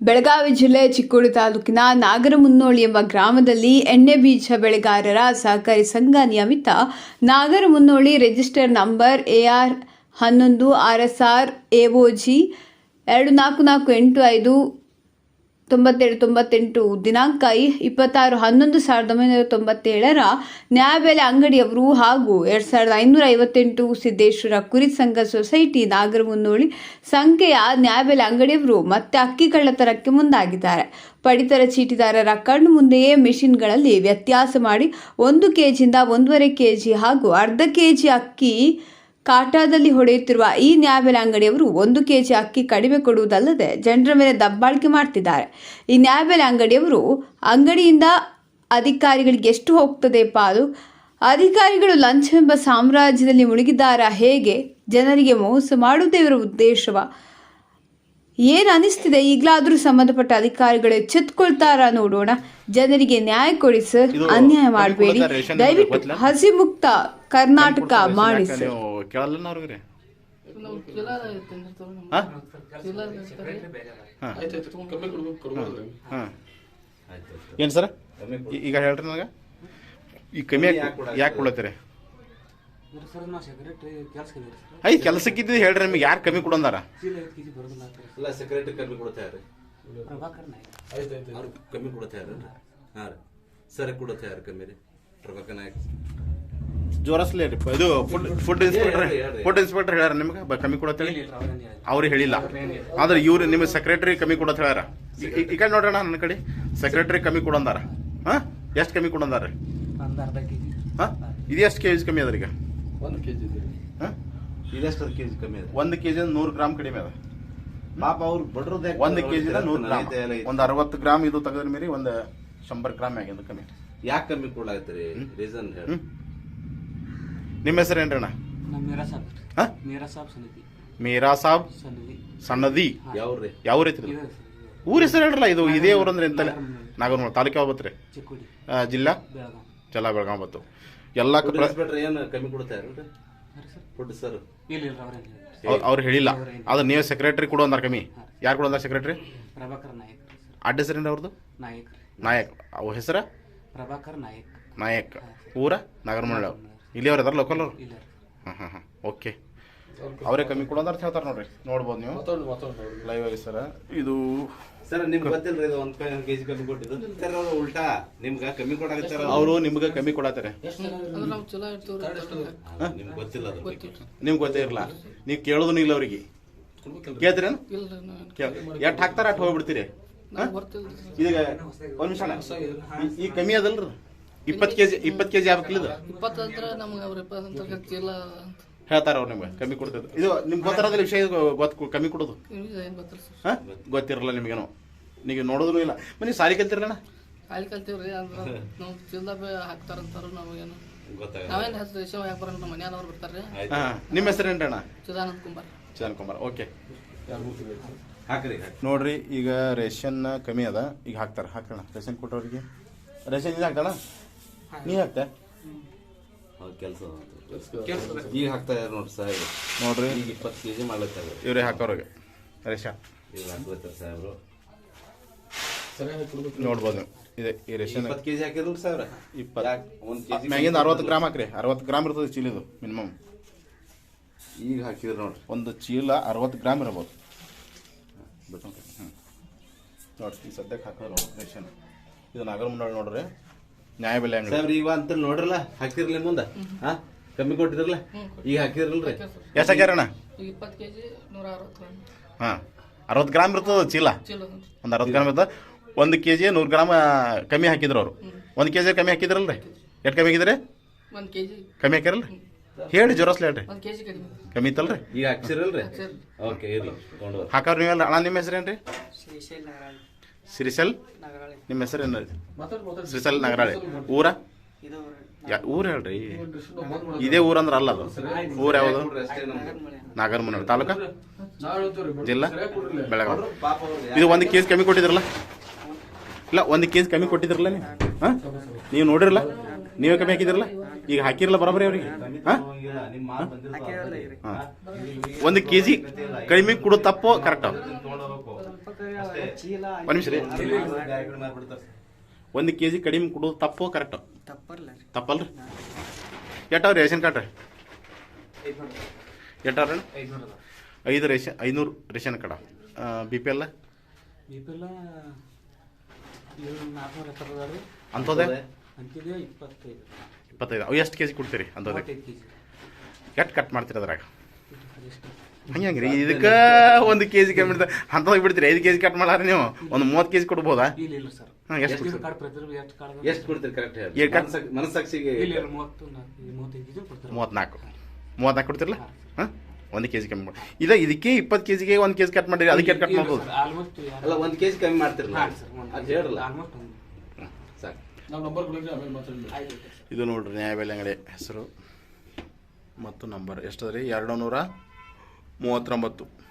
ಬೆಳಗಾವಿ ಜಿಲ್ಲೆ ಚಿಕ್ಕೋಡಿ ತಾಲೂಕಿನ ನಾಗರಮುನ್ನೋಳಿ ಎಂಬ ಗ್ರಾಮದಲ್ಲಿ ಎಣ್ಣೆ ಬೀಜ ಬೆಳೆಗಾರರ ಸಹಕಾರಿ ಸಂಘ ನಿಯಮಿತ Nagaramunnoli register number A R ಹನ್ನೊಂದು, ಆರ್ ಎಸ್ ಆರ್ ಎಒಜಿ ಎರಡು ನಾಲ್ಕು ನಾಲ್ಕು ಎಂಟು ಐದು ತೊಂಬತ್ತೆರಡು, ತೊಂಬತ್ತೆಂಟು ದಿನಾಂಕ ಇಪ್ಪತ್ತಾರು ಹನ್ನೊಂದು ಸಾವಿರದ ಒಂಬೈನೂರ ತೊಂಬತ್ತೇಳರ ನ್ಯಾಯಬೆಲೆ ಅಂಗಡಿಯವರು ಹಾಗೂ ಎರಡು ಸಾವಿರದ ಐನೂರ ಐವತ್ತೆಂಟು ಸಿದ್ದೇಶ್ವರ ಕುರಿ ಸಂಘ ಸೊಸೈಟಿ ನಾಗರಮುನ್ನೋಳಿ ಸಂಖ್ಯೆಯ ನ್ಯಾಯಬೆಲೆ ಅಂಗಡಿಯವರು ಮತ್ತೆ ಅಕ್ಕಿ ಕಳ್ಳತನಕ್ಕೆ ಮುಂದಾಗಿದ್ದಾರೆ. ಪಡಿತರ ಚೀಟಿದಾರರ ಕಣ್ಣು ಮುಂದೆಯೇ ಮೆಷಿನ್ಗಳಲ್ಲಿ ವ್ಯತ್ಯಾಸ ಮಾಡಿ ಒಂದು ಕೆಜಿಯಿಂದ ಒಂದೂವರೆ ಕೆಜಿ ಹಾಗೂ ಅರ್ಧ ಕೆಜಿ ಅಕ್ಕಿ ಕಾಟಾದಲ್ಲಿ ಹೊಡೆಯುತ್ತಿರುವ ಈ ನ್ಯಾಯಬೆಲೆ ಅಂಗಡಿಯವರು ಒಂದು ಕೆಜಿ ಅಕ್ಕಿ ಕಡಿಮೆ ಕೊಡುವುದಲ್ಲದೆ ಜನರ ಮೇಲೆ ದಬ್ಬಾಳಿಕೆ ಮಾಡ್ತಿದ್ದಾರೆ. ಈ ನ್ಯಾಯಬೆಲೆ ಅಂಗಡಿಯವರು ಅಂಗಡಿಯಿಂದ ಅಧಿಕಾರಿಗಳಿಗೆ ಎಷ್ಟು ಹೋಗ್ತದೆ ಪಾಲು? ಅಧಿಕಾರಿಗಳು ಲಂಚವೆಂಬ ಸಾಮ್ರಾಜ್ಯದಲ್ಲಿ ಮುಳುಗಿದ್ದಾರಾ? ಹೇಗೆ? ಜನರಿಗೆ ಮೋಸ ಮಾಡುವುದೇ ಇವರ ಉದ್ದೇಶವ? ಏನು ಅನಿಸ್ತಿದೆ? ಈಗಲಾದರೂ ಸಂಬಂಧಪಟ್ಟ ಅಧಿಕಾರಿಗಳು ಎಚ್ಚೆತ್ಕೊಳ್ತಾರ ನೋಡೋಣ. ಜನರಿಗೆ ನ್ಯಾಯ ಕೊಡಿ ಸರ್. ಅನ್ಯಾಯ ಮಾಡಬೇಡಿ. ದಯವಿಟ್ಟು? ಹಸಿ ಮುಕ್ತ ಕರ್ನಾಟಕ ಮಾಡಿ ಸರ್. ಏನು ಸರ್? ಈಗ ಹೇಳ್ರಿ ನನಗೆ. ಈ ಕಮ್ಮಿ ಯಾಕೆ ಕೊಡತ್ತೀರಿ ಸರ್ ನಾ ಸೆಕ್ರೆಟ್ರಿ ಕೆಲ್ಸಕ್ಕೆ ಇದೀರಿ ಸರ್ ಐ ಕೆಲಸಕ್ಕಿದ್ದು ಹೇಳ್ರಿ ನಿಮ್ಗೆ ಯಾರು ಕಮ್ಮಿ ಕೊಡಂದಾರ? ಇಲ್ಲ ಸೆಕ್ರೆಟರಿ ಕಮ್ಮಿ ಕೊಡ್ತಾರೆ ಅವ್ರು ಕಮ್ಮಿ ಕೊಡ್ತಾ ಇರ್ರಿ ಹಾಂ ರೀ. ಸರಿ ಕೊಡ್ತಾ ಯಾರು ಕಮ್ಮಿ ರೀ. ಪ್ರಭಾಕರ್ ನಾಯಕ್. ಜೋರಸ್ಲೇ ರೀ ಇದು food food inspector. Food inspector ಹೇಳ್ಯಾರ ನಿಮಗೆ? ಬ- ಕಮ್ಮಿ ಕೊಡತ್ತೇಳಿ ಅವ್ರು ಹೇಳಿಲ್ಲ. ಆದ್ರೆ ಇವ್ರು ನಿಮ್ಮ ಸೆಕ್ರೆಟರಿ ಕಮ್ಮಿ ಕೊಡತ್ ಹೇಳ್ಯಾರ. ಈಗ ಈ- ಈ ಕಡೆ ನೋಡ್ರಣ ನನ್ನ ಕಡೆ. ಸೆಕ್ರೆಟರಿ ಕಮ್ಮಿ ಕೊಡಂದಾರ. ಹಾ? ಎಷ್ಟು ಕಮ್ಮಿ ಕೊಡಂದಾರ ರೀ? ಹಾ ಇದು ಎಷ್ಟು ಕೆ ಜಿ ಕಮ್ಮಿ ಅದ ಈಗ? ಒಂದು ಕೆ ಜಿ ಹಾ? ಇದೆಷ್ಟು ಕೆ ಜಿ ಕಮ್ಮಿ ಇದೆ? ಒಂದು ಕೆ ಜಿ ನೂರು ಗ್ರಾಮ್ ಕಡಿಮೆ ಅದ. ಪಾಪ ಅವ್ರು ಬಡ್ರದೇ ಒಂದು ಕೆ ಜಿ ನೂರು ಗ್ರಾಮ್. ಒಂದು ಅರವತ್ತು ಗ್ರಾಮ್ ಇದು ತೆಗೆದ್ರ ಮೇಲೆ ಒಂದು ಶಂಬರ್ ಗ್ರಾಮ್ ಆಗ್ಯದ ಕಮ್ಮಿ. ಯಾಕೆ ಕಮ್ಮಿ ಕೊಡ್ಲಾಗತ್ತೀರಿ ರೀಸನ್ ಹೇಳಿ. ನಿಮ್ಮ ಹೆಸರು ಏನ್ರಣ್ಣ ಮೀರಾ ಸಾಬ್. ಹಾ? ಮೀರಾ ಸಾಬ್ ಸನ್ನಿಧಿ ಮೀರಾ ಸಾಬ್ ಸಣ್ಣದಿ ಯಾವ್ರಿ? ಯಾವ ರೀತಿ ಊರ ಹೆಸರು ಹೇಳ್ರಲ್ಲ ಇದು ಇದೇ ಊರಂದ್ರೆ ಅಂದ್ರೆ ನಾಗನೂರು ತಾಲೂಕು ಯಾವ ಬತ್ರಿ? ಜಿಲ್ಲಾ? ಜಲ ಬೆಳಗಾಂ ಬತ್ತು. ಎಲ್ಲ ಏನು ಕಮ್ಮಿ ಸರಿ ಸರ್? ಫುಡ್ ಸರ್ ಇಲ್ಲ ಇಲ್ಲ ಅವ್ರೇನು ಹೇಳಿಲ್ಲ. ಅವ್ರು ಹೇಳಿಲ್ಲ ಆದ್ರೆ ನೀವು ಸೆಕ್ರೆಟರಿ ಕೊಡು ಅಂದಾರ ಕಮ್ಮಿ. ಯಾರು ಕೊಡು ಅಂದಾರ ಸೆಕ್ರೆಟರಿ ಪ್ರಭಾಕರ್ ನಾಯಕ್ ರೀ ಸರ್. ಅಡ್ಡ ಹೆಸರೇನು ಅವ್ರದ್ದು ನಾಯಕ್ ರೀ. ನಾಯಕ್. ಅವ ಹೆಸರ? ಪ್ರಭಾಕರ್ ನಾಯಕ್. ನಾಯಕ್. ಊರ? ನಾಗರಮೂಲ ಇಲ್ಲಿ ಅವ್ರು ಲೋಕಲ್ ಅವ್ರು? ಇಲ್ಲ ರೀ. ಹಾಂ ಹಾಂ ಹಾಂ ಓಕೆ ಅವರೇ ಕಮ್ಮಿ ಕೊಡೋದು ಅಂತ ಹೇಳ್ತಾರೆ ನೋಡ್ರಿ. ನೋಡ್ಬೋದು ನೀವು. ಲೈವ್ ಆಗಿ ಸರ್. ಇದು ಸರ್ ನಿಮ್ಗೆ ಗೊತ್ತಿಲ್ರಿ ಇದು ಒಂದ್ ಕೆ ಜಿ ಕಮ್ಮಿ ಕೊಟ್ಟಿದ್ದು. ಸರ್ ಅವ್ರು ಉಲ್ಟಾ. ನಿಮ್ಗೆ ಕಮ್ಮಿ ಕೊಡಾಕತ್ತಾರ? ಅವರು ನಿಮ್ಗೆ ಕಮ್ಮಿ ಕೊಡತ್ತಾರೆ ನಿಮ್ಗೆ ಗೊತ್ತಿಲ್ಲ ಅದು ನಿಮ್ಗೆ ಗೊತ್ತೇ ಇರಲ್ಲ ನೀವು ಕೇಳೋದು ಇಲ್ಲ ಅವ್ರಿಗೆ. ಕೇಳ್ತೀರ ಎಷ್ಟು ಹಾಕ್ತಾರ ಅಟ್ ಹೋಗ್ಬಿಡ್ತೀರಿ. ಈಗ ಒಂದ್ ನಿಮಿಷ ಅಣ್ಣ. ಈ- ಈ ಕಮ್ಮಿ ಅದಲ್ರಿ. ಇಪ್ಪತ್ತು ಕೆಜಿ ಇಪ್ಪತ್ತು ಕೆಜಿ ಆಗ್ಬೇಕಿಲ್ಲ ಇದು? ಇಪ್ಪತ್ತು ಅಂದ್ರೆ ನಮ್ಗೆ ಅವ್ರ ಇಪ್ಪತ್ತು ಅಂತ. ಹೇಳ್ತಾರ ಅವ್ರು ನಿಮ್ಗೆ ಕಮ್ಮಿ ಕೊಡ್ತಿದ್ರು. ಇದು ನಿಮ್ಗೆ ಗೊತ್ತಿರೋದ್ರ ವಿಷಯ ಗೊತ್ತು ಕಮ್ಮಿ ಕೊಡೋದು. ಸರ್ ಗೊತ್ತಿರಲ್ಲ ನಿಮಗೇನು. ನೀವು ನೋಡೋದು ಇಲ್ಲ. ಮನೆ ಸಾಲಿ ಕಲ್ತಿರಲ್ಲ ಸಾಲಿ ಕಲ್ತೀವ್ರಿ ಅಂದ್ರೆ ನಾವು ಚೀಲದಾಗ ಹಾಕ್ತಾರಂತಾರು ನಮಗೇನು ನಾವೇನು. ಹೆಸರು ರೇಷನ್ ಯಾಕೆ ಬರೋಣ ನಮ್ಮ ಮನೆಯವ್ರು ಬರ್ತಾರೆ ಹಾ ನಿಮ್ಮ ಹೆಸರು ಏನ್ರಣ್ಣ ಚಿದಾನಂದ ಕುಂಬಾರ್. ಚಂದನ್ ಕುಮಾರ್ ಓಕೆ. ಹಾಕ್ರಿ ನೋಡ್ರಿ ಈಗ ರೇಷನ್ ಕಮ್ಮಿ ಅದ. ಈಗ ಹಾಕ್ತಾರ ಹಾಕೋಣ ರೇಷನ್ ಕೊಟ್ಟವ್ರಿಗೆ. ರೇಷನ್ ಇದು ಹಾಕ್ತಾಳ ನೀ ಹಾಕ್ತೆ? ಕೆಲಸ ಈಗ ಹಾಕ್ತಾ ಇದಾರೆ ನೋಡ್ರಿ ಸಾಹೇಬ್ರು. ನೋಡ್ರಿ. ಈಗ ಇಪ್ಪತ್ತು ಕೆ ಜಿ ಮಾಡ್ಲತ್ತಾರ. ಇವರೇ ಹಾಕೋರಿಗೆ ರೇಷನ್ ಈಗ ಹಾಕ್ಲತ್ತಾರ ಸಾಹೇಬ್ರು. ನೋಡ್ಬೋದು ನೀವು. ಇದೆ ಈ ರೇಷನ್ ಇಪ್ಪತ್ತು ಕೆ ಜಿ ಹಾಕಿರಲ್ರಿ ಸಾಹೇಬ್ರ. ಇಪ್ಪತ್ತು. ಒಂದು ಕೆ ಜಿ ಮ್ಯಾಗಿಂದ ಅರವತ್ತು ಗ್ರಾಮ್ ಹಾಕ್ರಿ. ಅರವತ್ತು ಗ್ರಾಮ್ ಇರ್ತದೆ ಚೀಲಿದು ಮಿನಿಮಮ್. ಈಗ ಹಾಕಿದ್ರು ನೋಡ್ರಿ. ಒಂದು ಚೀಲ ಅರವತ್ತು ಗ್ರಾಮ್ ಇರ್ಬೋದು. ಹ್ಞೂ ನೋಡ್ರಿ ಸದ್ಯಕ್ಕೆ ಹಾಕೋರು ರೇಷನ್. ಇದು ನಾಗರ ಮುಂಡಾಳ್ ನೋಡ್ರಿ. ನ್ಯಾಯಬೆಲೆ ಅಂಗಡಿ. ಸಾಹೇಬ್ರ ಈಗ ಅಂತ ನೋಡ್ರಲ್ಲ ಹಾಕ್ತಿರ್ಲಿ ಮುಂದೆ. ಹಾ ಕಮ್ಮಿ ಕೊಟ್ಟಿದ್ರಲ್ಲ? ಈಗ ಹಾಕಿದ್ರಲ್ರಿ? ಎಷ್ಟು ಹಾಕ್ಯಾರಣ ಈಗ ಇಪ್ಪತ್ತು ಕೆ ಜಿ ನೂರ ಅರವತ್ತು ಗ್ರಾಮ್ ಹಾಂ. ಅರವತ್ತು ಗ್ರಾಮ್ ಇರ್ತದ ಚೀಲ? ಚೀಲ ಒಂದು ಅರವತ್ತು ಗ್ರಾಮ್ ಇರ್ತದೆ. ಒಂದು ಕೆ ಜಿ ನೂರು ಗ್ರಾಮ್ ಕಮ್ಮಿ ಹಾಕಿದ್ರು ಅವರು. ಒಂದು ಕೆ ಜಿ ಕಮ್ಮಿ ಹಾಕಿದ್ರಲ್ರಿ? ಎಷ್ಟು ಕಮ್ಮಿ ಹಾಕಿದ್ರಿ? ಒಂದು ಕೆ ಜಿ ಕಮ್ಮಿ ಹಾಕ್ಯಾರಲ್ರಿ? ಹೇಳಿ ಜೋರಸ್ಲಿ ಹೇಳ್ರಿ ಒಂದು ಕೆ ಜಿ ಕಡಿಮೆ. ಕಮ್ಮಿ ಇತ್ತಲ್ರಿ? ಈಗ ಹಾಕ್ಸಿರಲ್ರಿ? ಓಕೆ ಇರ್ಲಿ ಹಾಕೋರು ನೀವೆಲ್ಲ ಅಣ್ಣ ನಿಮ್ಮ ಹೆಸರೇನ್ರಿ? ಶ್ರೀಶೈಲ್ ನಗರಾಳಿ ಸಿರಿಸೆಲ್? ನಗರಾಳಿ ನಿಮ್ಮ ಹೆಸರು ಏನು ಸಿರಿಸಲ್ ನಗರಾಳೆ ನಗರಾಳಿ ಊರ? ಊರು. ಹೇಳ್ರಿ. ಇದೇ ಊರಂದ್ರೆ ಅಲ್ಲ ಅದು? ಊರು ಯಾವುದು? ನಾಗರಮುನ್ನೋಳಿ ತಾಲೂಕ? ಜಿಲ್ಲಾ? ಬೆಳಗಾವಿ. ಇದು ಒಂದು ಕೇಸ್ ಕಮ್ಮಿ ಕೊಟ್ಟಿದ್ರಲ್ಲ? ಇಲ್ಲ ಒಂದು ಕೇಸ್ ಕಮ್ಮಿ ಕೊಟ್ಟಿದ್ರಲ್ಲ ನೀವು? ಹಾಂ? ನೀವು ನೋಡಿರಲ್ಲ? ನೀವೇ ಕಮ್ಮಿ ಹಾಕಿದ್ರಲ್ಲ? ಈಗ ಹಾಕಿರಲ್ಲ ಬರೋಬ್ಬರಿ ಅವ್ರಿಗೆ? ಹಾಂ? ಒಂದು ಕೆ ಜಿ ಕಡಿಮೆ ಕೊಡೋ ತಪ್ಪು ಕರೆಕ್ಟ್ ಒಂದು ನಿಮಿಷ ರೀ. ಕೆ ಜಿ ಕಡಿಮೆ ಕೊಡೋದು ತಪ್ಪು ಕರೆಕ್ಟು ತಪ್ಪಲ್ಲ ರೀ. ತಪ್ಪಲ್ರಿ? ಎಟ್ಟವ್ರಿ ರೇಷನ್ ಕಾರ್ಡ್ ರೀ? ಐದು ರೇಷನ್ ಐನೂರು ration card. B P L B P L ಅಂಥದ್ದೇ? ಅಂತಿದೆ ಇಪ್ಪತ್ತೈದು. ಅವು ಎಷ್ಟು ಕೆ ಜಿ ಕೊಡ್ತೀರಿ ಅಂಥದ್ದೇ? ಎಷ್ಟು ಕಟ್ ಮಾಡ್ತೀರಿ ಅದ್ರಾಗ? ಹಂಗೆ ಹಂಗೆ ರೀ ಇದಕ್ಕೆ ಒಂದು ಕೆ ಜಿ ಕಮ್ಮಿ ಅಂತ ಅಂಥದ್ದು ಬಿಡ್ತೀರಿ ಐದು ಕೆ ಜಿ ಕಟ್ ಮಾಡಾರ ನೀವು? ಒಂದು ಮೂವತ್ತು ಕೆ ಜಿ ಕೊಡ್ಬೋದಾ? ಇಲ್ಲ ಇಲ್ಲ ಸರ್. ಹಾಂ ಎಷ್ಟು ಎಷ್ಟು ಕೊಡ್ತೀರಿ? ಕಾರ್ಡ್ ಪ್ರತಿ ಎಷ್ಟು ಕಾರ್ಡ್ ಎಷ್ಟು ಕೊಡ್ತೀರಿ ಕರೆಕ್ಟ್ ಹೇಳಿ. ಕಟ್- ಮನಸ್ಸಾಕ್ಷಿ- ಮನಸ್ಸಾಕ್ಷಿಗೆ ಇಲ್ಲ ಇಲ್ಲ ಮೂವತ್ತು ನಾಲ್ಕು ಮೂವತ್ತೈದು ಕೆ ಜಿ ಕೊಡ್ತಾರೆ. ಮೂವತ್ತ್ನಾಲ್ಕು. ಮೂವತ್ತ್ನಾಲ್ಕು ಕೊಡ್ತಿರಲ್ಲ? ಹಾಂ ಒಂದು ಕೆ ಜಿ ಕಮ್ಮಿ ಮಾಡಿ. ಇಲ್ಲ ಇದಕ್ಕೆ ಇಪ್ಪತ್ತು ಕೆ ಜಿಗೆ ಒಂದು ಕೆ ಜಿ ಕಟ್ ಮಾಡಿರಿ ಅದಕ್ಕೆ ಎಷ್ಟು ಕಟ್ ಮಾಡ್ಬೋದು. ಆಲ್ಮೋಸ್ಟ್ ಅಲ್ಲ ಒಂದ್ ಕೆಜಿ ಕಮ್ಮಿ ಮಾಡ್ತಿರಲ್ಲ? ಹಾಂ ಸರ್ ಅದು ಹೇಳ್ರಲ್ಲ ಆಲ್ಮೋಸ್ಟ್ ಒಂದು. ಹ್ಮ್, ಸಾಕು ನಾವು ನಂಬರ್ ಕೊಡಿದ್ರೆ ಆಮೇಲೆ ಮಾತಾಡಿ ಆಯ್ತು ಇದು ನೋಡ್ರಿ ನ್ಯಾಯಬೆಲೆ ಅಂಗಡಿ ಹೆಸರು. ಮತ್ತು ನಂಬರ್ ಎಷ್ಟದ ರೀ ಎರಡು ನೂರ ಮೂವತ್ತೊಂಬತ್ತು.